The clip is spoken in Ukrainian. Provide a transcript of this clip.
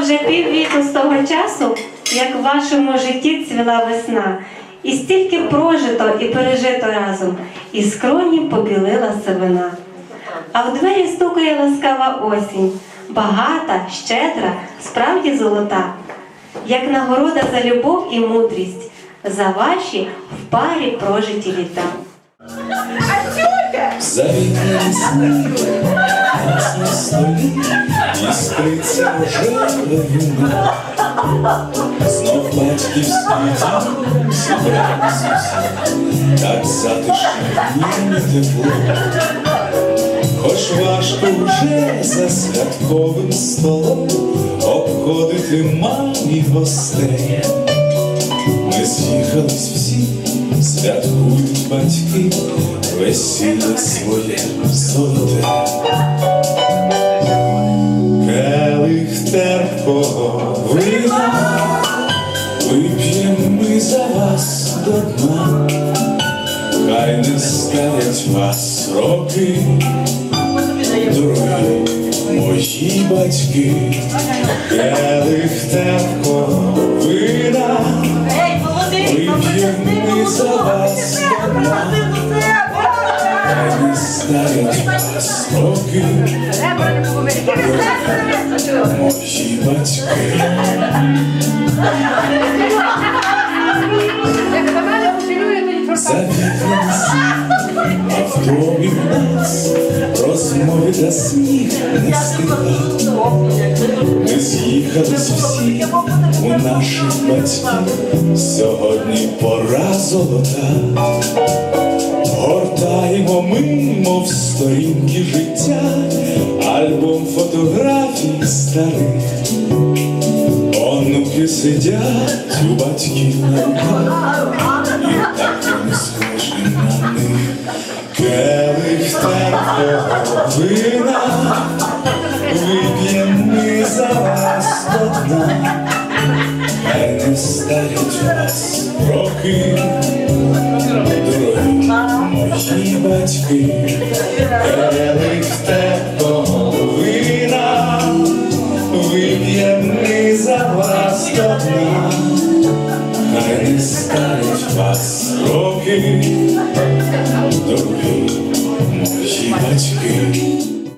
вже піввіку з того часу, як в вашому житті цвіла весна, і стільки прожито і пережито разом, і скроні побілила сивина. А в двері стукає ласкава осінь, багата, щедра, справді золота, як нагорода за любов і мудрість, за ваші в парі прожиті літа. За вікнами сніг, нас на столі, іскриться рожева юна. Знов батьківський дім зібрався, так затишно ніжне тепло. Хоч важко вже за святковим столом обходити мамі гостей. Ми з'їхались всі, святкують батьки, весілля своє золоте. Вина, вип'єм ми за вас до дна, хай не старять вас роки, дорогі мої батьки, келих терпкого вина. Вип'єм ми за вас дома, хай не старять вас роки, мої батьки. За вікном сніг, а в нас розмови та сміх не стиха. Ми з'їхались всі у наших батьків, сьогодні пора золота. Гортаємо ми, мов сторінки життя, альбом фотографій старих. Онуки сидять у батьків на руках, і так не схожі на них. Келих терпкого вина, вип'єм ми за вас до дна, хай не старять вас роки, батьки, келих терпкого вина, вип'єм ми за вас до дна, хай не старять вас роки, дорогі мої батьки.